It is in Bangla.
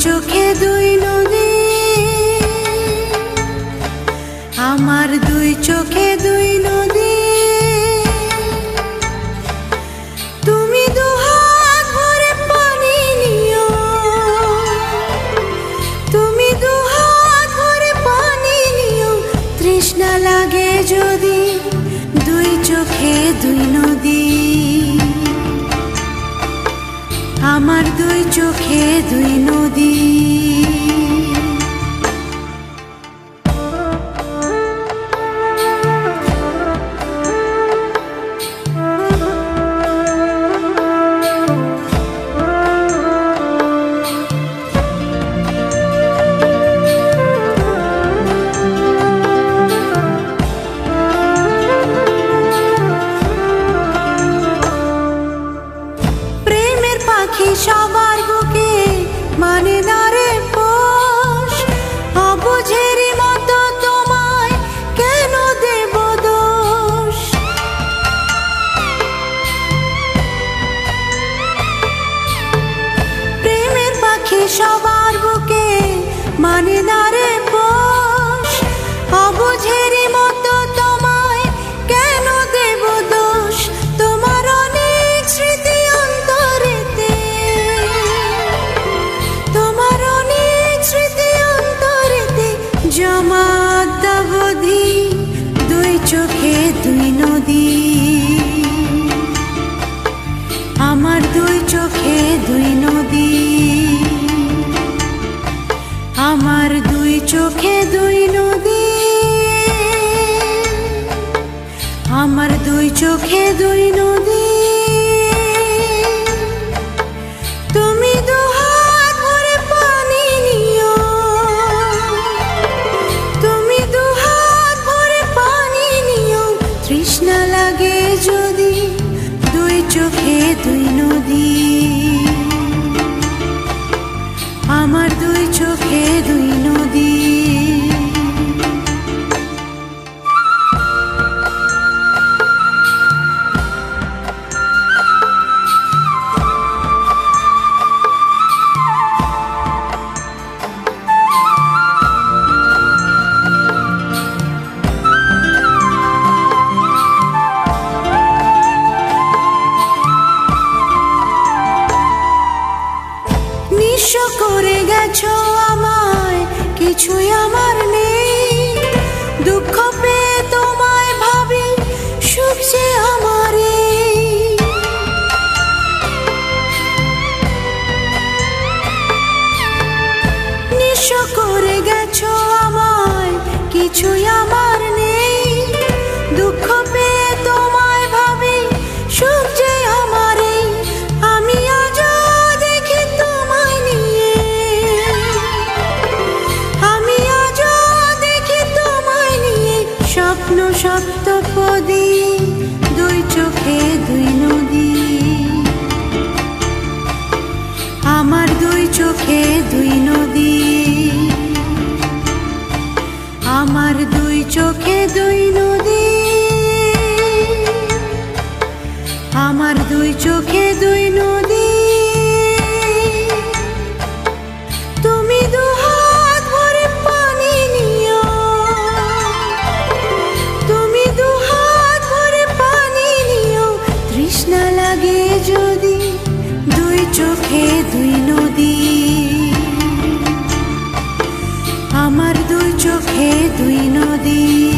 চোখে দুই নদী, আমার দুই চোখে দুই নদী। তুমি দুহাত ভরে পানি নিও, তুমি দুহাত ভরে পানি নিও। তৃষ্ণা লাগে যদি দুই চোখে দুই নদী। আমার দুই চোখে দুই নদী। সবার বুকে মানে না রে দুই চোখে দুই নদী। তুমি দুহাত ভরে পানি নিও। তুমি দুহাত ভরে পানি নিও। তৃষ্ণা লাগে যদি দুই চোখে দুই নদী। নিঃস্ব করে গেছো আমায়, কিছুই আমার নেই দুঃখ পেয়ে তোমায় ভাবি, সুখ যে আমার। নিঃস্ব করে গেছো আমায়, কিছুই আমার চোখে দুই নদী। আমার দুই চোখে দুই নদী। আমার দুই চোখে দুই নদী। তুমি পানি নিও। তৃষ্ণা লাগে যদি দুই চোখে আমার দুই চোখে দুই নদী।